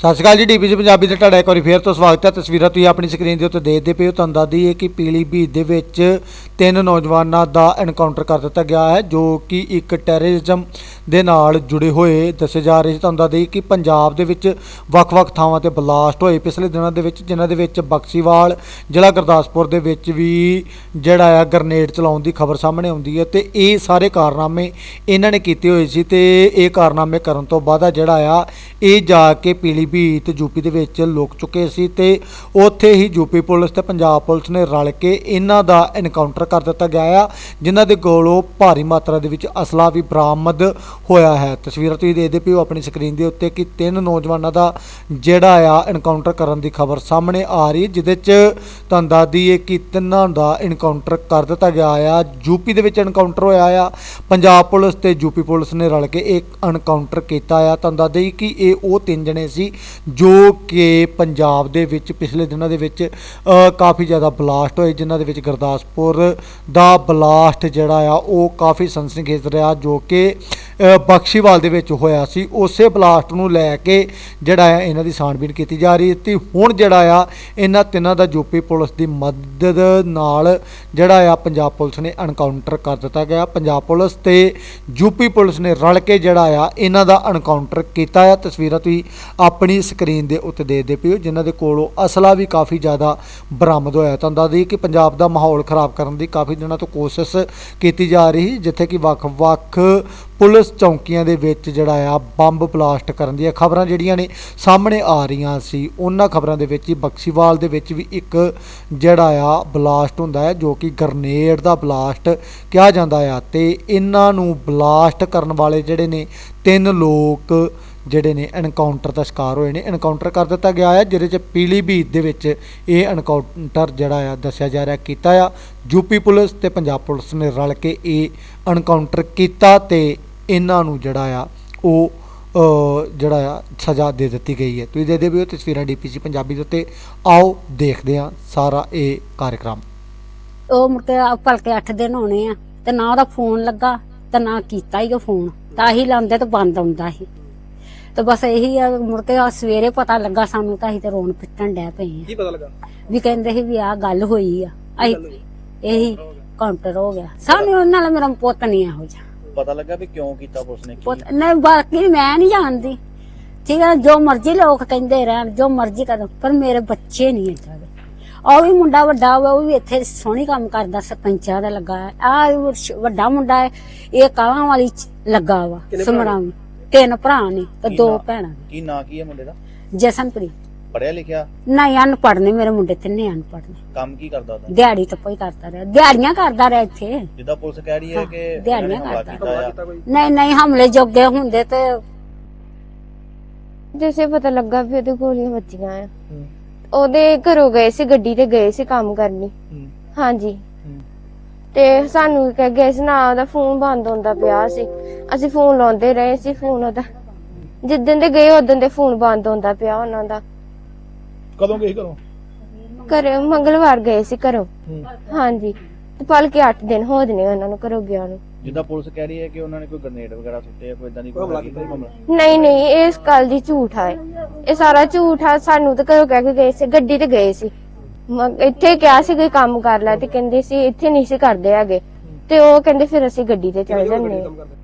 ਸਤਿ ਸ਼੍ਰੀ ਅਕਾਲ ਜੀ ਡੀਪੀਸੀ ਪੰਜਾਬੀ ਦੇ ਤੁਹਾਡਾ ਇੱਕ ਵਾਰੀ ਫੇਰ ਤੋਂ ਸਵਾਗਤ ਹੈ। ਤਸਵੀਰਾਂ ਤੁਸੀਂ ਆਪਣੀ ਸਕਰੀਨ ਦੇ ਉੱਤੇ ਦੇਖਦੇ ਪਏ ਹੋ। ਤੁਹਾਨੂੰ ਦੱਸ ਦਈਏ ਕਿ ਪੀਲੀਭੀਤ ਦੇ ਵਿੱਚ ਤਿੰਨ ਨੌਜਵਾਨਾਂ ਦਾ ਐਨਕਾਊਂਟਰ ਕਰ ਦਿੱਤਾ ਗਿਆ ਹੈ, ਜੋ ਕਿ ਇੱਕ ਟੈਰਰਿਜ਼ਮ ਦੇ ਨਾਲ ਜੁੜੇ ਹੋਏ ਦੱਸੇ ਜਾ ਰਹੇ ਸੀ। ਤੁਹਾਨੂੰ ਦੱਸ ਦਈਏ ਕਿ ਪੰਜਾਬ ਦੇ ਵਿੱਚ ਵੱਖ-ਵੱਖ ਥਾਵਾਂ ਤੇ ਬਲਾਸਟ ਹੋਏ। ਪਿਛਲੇ ਦਿਨਾਂ ਦੇ ਵਿੱਚ, ਜਿਨ੍ਹਾਂ ਦੇ ਵਿੱਚ ਬਕਸੀਵਾਲ ਜ਼ਿਲ੍ਹਾ ਗੁਰਦਾਸਪੁਰ ਦੇ ਵਿੱਚ ਵੀ ਜਿਹੜਾ ਆ ਗ੍ਰਨੇਡ ਚਲਾਉਣ ਦੀ ਖਬਰ ਸਾਹਮਣੇ ਆਉਂਦੀ ਹੈ ਤੇ ਇਹ ਸਾਰੇ ਕਾਰਨਾਮੇ ਇਹਨਾਂ ਨੇ ਕੀਤੇ ਹੋਏ ਸੀ ਤੇ ਇਹ ਕਾਰਨਾਮੇ ਕਰਨ ਤੋਂ ਬਾਅਦ ਜਿਹੜਾ ਆ ਇਹ ਜਾ ਕੇ ਪੀਲੀ ਪੀਲੀਭੀਤ ਯੂਪੀ ਦੇ ਵਿੱਚ ਲੁਕ ਚੁੱਕੇ ਸੀ ਤੇ ਉੱਥੇ ਹੀ ਯੂਪੀ ਪੁਲਿਸ ਤੇ ਪੰਜਾਬ ਪੁਲਿਸ ਨੇ ਰਲ ਕੇ ਇਹਨਾਂ ਦਾ ਐਨਕਾਊਂਟਰ ਕਰ ਦਿੱਤਾ ਗਿਆ ਆ, ਜਿਨ੍ਹਾਂ ਦੇ ਕੋਲੋਂ ਭਾਰੀ ਮਾਤਰਾ ਦੇ ਵਿੱਚ ਅਸਲਾ ਵੀ ਬਰਾਮਦ ਹੋਇਆ ਹੈ। ਤਸਵੀਰਾਂ ਤੁਸੀਂ ਦੇਖਦੇ ਪਏ ਆਪਣੀ ਸਕਰੀਨ ਦੇ ਉੱਤੇ ਕਿ ਤਿੰਨ ਨੌਜਵਾਨਾਂ ਦਾ ਜਿਹੜਾ ਆ ਐਨਕਾਊਂਟਰ ਕਰਨ ਦੀ ਖਬਰ ਸਾਹਮਣੇ ਆ ਰਹੀ ਹੈ ਜਿਹਦੇ 'ਚ ਤੁਹਾਨੂੰ ਦੱਸਦੀ ਹੈ ਕਿ ਤਿੰਨਾਂ ਦਾ ਐਨਕਾਊਂਟਰ ਕਰ ਦਿੱਤਾ ਗਿਆ ਆ ਯੂਪੀ ਦੇ ਵਿੱਚ ਐਨਕਾਊਂਟਰ ਹੋਇਆ ਆ, ਪੰਜਾਬ ਪੁਲਿਸ ਤੇ ਯੂਪੀ ਪੁਲਿਸ ਨੇ ਰਲ ਕੇ ਇੱਕ ਐਨਕਾਊਂਟਰ ਕੀਤਾ ਆ। ਤੁਹਾਨੂੰ ਦੱਸ ਕਿ ਇਹ ਉਹ ਤਿੰਨ ਜਣੇ ਸੀ ਜੋ ਕਿ ਪੰਜਾਬ ਦੇ ਵਿੱਚ ਪਿਛਲੇ ਦਿਨਾਂ ਦੇ ਵਿੱਚ ਕਾਫੀ ਜ਼ਿਆਦਾ ਬਲਾਸਟ ਹੋਏ, ਜਿਨ੍ਹਾਂ ਦੇ ਵਿੱਚ ਗੁਰਦਾਸਪੁਰ ਦਾ ਬਲਾਸਟ ਜਿਹੜਾ ਆ, ਉਹ ਕਾਫੀ ਸਨਸਨੀਖੇਜ਼ ਰਿਹਾ, ਜੋ ਕਿ ਬਖਸ਼ੀਵਾਲ ਦੇ ਵਿੱਚ ਹੋਇਆ ਸੀ, ਉਸੇ ਬਲਾਸਟ ਨੂੰ ਲੈ ਕੇ ਜਿਹੜਾ ਆ ਇਹਨਾਂ ਦੀ ਛਾਣਬੀਣ ਕੀਤੀ ਜਾ ਰਹੀ ਹੈ ਤੇ ਹੁਣ ਜਿਹੜਾ ਆ, ਇਹਨਾਂ ਤਿੰਨਾਂ ਦਾ ਯੂਪੀ ਪੁਲਿਸ ਦੀ ਮਦਦ ਨਾਲ ਜਿਹੜਾ ਆ ਪੰਜਾਬ ਪੁਲਿਸ ਨੇ ਐਨਕਾਊਂਟਰ ਕਰ ਦਿੱਤਾ ਗਿਆ। ਪੰਜਾਬ ਪੁਲਿਸ ਤੇ ਯੂਪੀ ਪੁਲਿਸ ਨੇ ਰਲ ਕੇ ਜਿਹੜਾ ਆ, ਇਹਨਾਂ ਦਾ ਐਨਕਾਊਂਟਰ ਕੀਤਾ ਆ। ਤਸਵੀਰਾਂ ਤੁਸੀਂ ਆਪਣੀ ਸਕਰੀਨ ਦੇ ਉੱਤੇ ਦੇਖਦੇ ਪਿਓ ਜਿਨ੍ਹਾਂ ਦੇ ਕੋਲੋਂ ਅਸਲਾ ਵੀ ਕਾਫੀ ਜ਼ਿਆਦਾ ਬਰਾਮਦ ਹੋਇਆ। ਤਾਂ ਦੱਸ ਕਿ ਪੰਜਾਬ ਦਾ ਮਾਹੌਲ ਖਰਾਬ ਕਰਨ ਦੀ ਕਾਫੀ ਦਿਨਾਂ ਤੋਂ ਕੋਸ਼ਿਸ਼ ਕੀਤੀ ਜਾ ਰਹੀ ਸੀ ਜਿੱਥੇ ਕਿ ਵੱਖ-ਵੱਖ ਪੁਲਿਸ ਚੌਂਕੀਆਂ ਦੇ ਵਿੱਚ ਜਿਹੜਾ ਆ ਬੰਬ ਬਲਾਸਟ ਕਰਨ ਦੀਆਂ ਖਬਰਾਂ ਜਿਹੜੀਆਂ ਨੇ ਸਾਹਮਣੇ ਆ ਰਹੀਆਂ ਸੀ। ਉਹਨਾਂ ਖਬਰਾਂ ਦੇ ਵਿੱਚ ਹੀ ਬਕਸੀਵਾਲ ਦੇ ਵਿੱਚ ਵੀ ਇੱਕ ਜਿਹੜਾ ਆ ਬਲਾਸਟ ਹੁੰਦਾ ਹੈ, ਜੋ ਕਿ ਗਰਨੇਡ ਦਾ ਬਲਾਸਟ ਕਿਹਾ ਜਾਂਦਾ ਆ ਤੇ ਇਹਨਾਂ ਨੂੰ ਬਲਾਸਟ ਕਰਨ ਵਾਲੇ ਜਿਹੜੇ ਨੇ ਤਿੰਨ ਲੋਕ ਜਿਹੜੇ ਨੇ ਐਨਕਾਊਂਟਰ ਦਾ ਸ਼ਿਕਾਰ ਹੋਏ ਨੇ। ਐਨਕਾਊਂਟਰ ਕਰ ਦਿੱਤਾ ਗਿਆ ਹੈ ਜਿਹਦੇ ਚ ਪੀਲੀਭੀਤ ਦੇ ਵਿੱਚ ਇਹ ਐਨਕਾਊਂਟਰ ਜਿਹੜਾ ਆ ਦੱਸਿਆ ਜਾ ਰਿਹਾ, ਕੀਤਾ ਆ। ਯੂਪੀ ਪੁਲਿਸ ਤੇ ਪੰਜਾਬ ਪੁਲਿਸ ਨੇ ਰਲ ਕੇ ਇਹ ਐਨਕਾਊਂਟਰ ਕੀਤਾ ਤੇ ਇਹਨਾਂ ਨੂੰ ਜਿਹੜਾ ਆ ਉਹ ਜਿਹੜਾ ਆ ਸਜ਼ਾ ਦੇ ਦਿੱਤੀ ਗਈ ਹੈ। ਤੁਸੀਂ ਦੇਖਦੇ ਵੀ ਹੋ ਤਸਵੀਰਾਂ ਡੀਪੀਸੀ ਪੰਜਾਬੀ ਦੇ ਉੱਤੇ। ਆਓ ਦੇਖਦੇ ਹਾਂ ਸਾਰਾ ਇਹ ਕਾਰਜਕ੍ਰਮ ਉਹ ਮੁੜ ਕੇ ਆ ਭਲਕੇ 8 ਦਿਨ ਹੋਣੇ ਆ ਤੇ ਨਾ ਉਹਦਾ ਫੋਨ ਲੱਗਾ ਤੇ ਨਾ ਕੀਤਾ ਹੀ ਉਹ ਫੋਨ। ਤਾਂ ਹੀ ਲਾਉਂਦੇ ਤੇ ਬੰਦ ਆਉਂਦਾ ਸੀ। ਤੇ ਬਸ ਇਹੀ ਆ ਮੁੜ ਕੇ ਆ ਸਵੇਰੇ ਪਤਾ ਲੱਗਾ ਸਾਨੂੰ ਤਾਂ ਅਸੀਂ ਤੇ ਰੋਣ ਪਿੱਟਣ ਡੈ ਪਏ ਆ। ਕੀ ਪਤਾ ਲੱਗਾ? ਵੀ ਕਹਿੰਦੇ ਸੀ ਵੀ ਆਹ ਗੱਲ ਹੋਈ ਆ। ਅਸੀਂ? ਇਹੀ ਕਾਊਂਟਰ ਹੋ ਗਿਆ। ਸਾਨੂੰ ਉਹਨਾਂ ਨਾਲ ਮੇਰਾ ਪੁੱਤ ਨਹੀਂ ਇਹੋ ਜਿਹਾ। ਪਤਾ ਲੱਗਾ ਵੀ ਕਿਉਂ ਕੀਤਾ ਪੁਲਿਸ ਨੇ ਕੀ ਪੁੱਤ ਨਹੀਂ ਬਾਕੀ ਮੈਂ ਨਹੀਂ ਜਾਣਦੀ ਠੀਕ ਹੈ ਜੋ ਮਰਜ਼ੀ ਲੋਕ ਕਹਿੰਦੇ ਰਹਿਣ ਜੋ ਮਰਜ਼ੀ ਕਰਨ ਪਰ ਮੇਰੇ ਬੱਚੇ ਨਹੀਂ ਏਦਾਂ ਦੇ ਉਹ ਵੀ ਮੁੰਡਾ ਵੱਡਾ ਉਹ ਵੀ ਇੱਥੇ ਸੋਹਣੀ ਕੰਮ ਕਰਦਾ ਸਰਪੰਚਾਂ ਦਾ ਲੱਗਾ ਆ ਵੱਡਾ ਮੁੰਡਾ ਹੈ ਇਹ ਕਾਲਾਂ ਵਾਲੀ ਚ ਲੱਗਾ ਵਾ? ਸਮਰਾਮ ਤਿੰਨ ਭਰਾ ਨੇ ਤੇ ਕੀ ਦੋ ਨਾਂ? ਭੈਣਾਂ ਨੇ। ਕੀ ਨਾਂ ਕੀ ਹੈ ਮੁੰਡੇ ਦਾ ਜਸਨਪ੍ਰੀਤ ਪੜਿਆ ਲਿਖਿਆ? ਨਹੀਂ ਅਨਪੜ੍ਹ ਨੇ ਮੇਰੇ ਮੁੰਡੇ ਤਿੰਨੇ ਅਨਪੜ੍ਹ ਨੇ। ਕੰਮ ਕੀ ਕਰਦਾ ਉਹਦਾ? ਦਿਹਾੜੀ ਤਾਂ ਕੋਈ ਕਰਦਾ ਰਿਹਾ। ਦਿਹਾੜੀਆਂ ਕਰਦਾ ਰਿਹਾ ਇੱਥੇ। ਜਿੱਦਾਂ ਪੁਲਿਸ ਕਹਿ ਰਹੀ ਹੈ ਕਿ ਹਾਂ, ਇਹਨਾਂ ਨੇ ਦਿਹਾੜੀਆਂ ਹਮਲਾ ਕਰਦਾ। ਕੀਤਾ ਆ। ਨਹੀਂ ਨਹੀਂ ਹਮਲੇ ਜੋਗੇ ਹੁੰਦੇ ਤੇ ਜਿਸੇ ਪਤਾ ਲੱਗਾ ਵੀ ਉਹਦੇ ਗੋਲੀਆਂ ਵੱਜੀਆਂ ਆ। ਉਹਦੇ ਘਰੋਂ ਗਏ ਸੀ ਗੱਡੀ ਤੇ ਗਏ ਸੀ ਕੰਮ ਕਰਨੀ। ਹੂੰ, ਹਾਂਜੀ। ਹੂੰ। ਤੇ ਸਾਨੂੰ ਕਹਿ ਗਏ ਸੀ ਨਾ ਉਹਦਾ ਫੋਨ ਬੰਦ ਹੁੰਦਾ ਪਿਆ ਸੀ। ਅਸੀਂ ਫੋਨ ਲਾਉਂਦੇ ਰਹੇ ਸੀ ਫੋਨ ਉਹਦਾ। ਜਿੱਦਣ ਦੇ ਗਏ ਉਦੋਂ ਦੇ ਫੋਨ ਬੰਦ ਹੁੰਦਾ ਪਿਆ ਉਹਨਾਂ ਦਾ। ਕਦੋਂ ਗਈ ਘਰੋਂ? ਘਰੇ ਮੰਗਲਵਾਰ ਗਏ ਸੀ ਘਰੋਂ। ਹੂੰ। ਹਾਂਜੀ। ਤੇ ਭਲਕੇ 8 ਦਿਨ ਹੋ ਜਨੇ ਉਹਨਾਂ ਨੂੰ ਘਰੋਂ ਗਿਆ ਨੂੰ। ਜਿੱਦਾਂ ਪੁਲਿਸ ਕਹਿ ਰਹੀ ਹੈ ਕਿ ਉਹਨਾਂ ਨੇ ਕੋਈ ਗ੍ਰਨੇਡ ਵਗੈਰਾ ਸੁੱਟੇ ਆ ਕੋਈ ਇਦਾਂ ਦੀ ਕੋਈ ਹਮਲਾ ਕੀਤਾ ਨਹੀਂ ਨਹੀਂ ਇਹ ਇਸ ਗੱਲ ਦੀ ਝੂਠ ਹੈ ਇਹ ਸਾਰਾ ਝੂਠ ਆ ਸਾਨੂੰ ਤਾਂ ਘਰੋਂ ਕਹਿ ਕੇ ਗਏ ਸੀ ਗੱਡੀ ਤੇ ਗਏ ਸੀ। ਮ- ਇੱਥੇ ਕਿਹਾ ਸੀ ਕੋਈ ਕੰਮ ਕਰ ਲੈ ਤੇ ਕਹਿੰਦੇ ਸੀ ਇੱਥੇ ਨਹੀਂ ਸੀ ਕਰਦੇ ਹੈਗੇ। ਤੇ ਉਹ ਕਹਿੰਦੇ ਫਿਰ ਅਸੀਂ ਗੱਡੀ ਤੇ ਚੱਲ ਜਾਂਦੇ ਕਰਦੇ?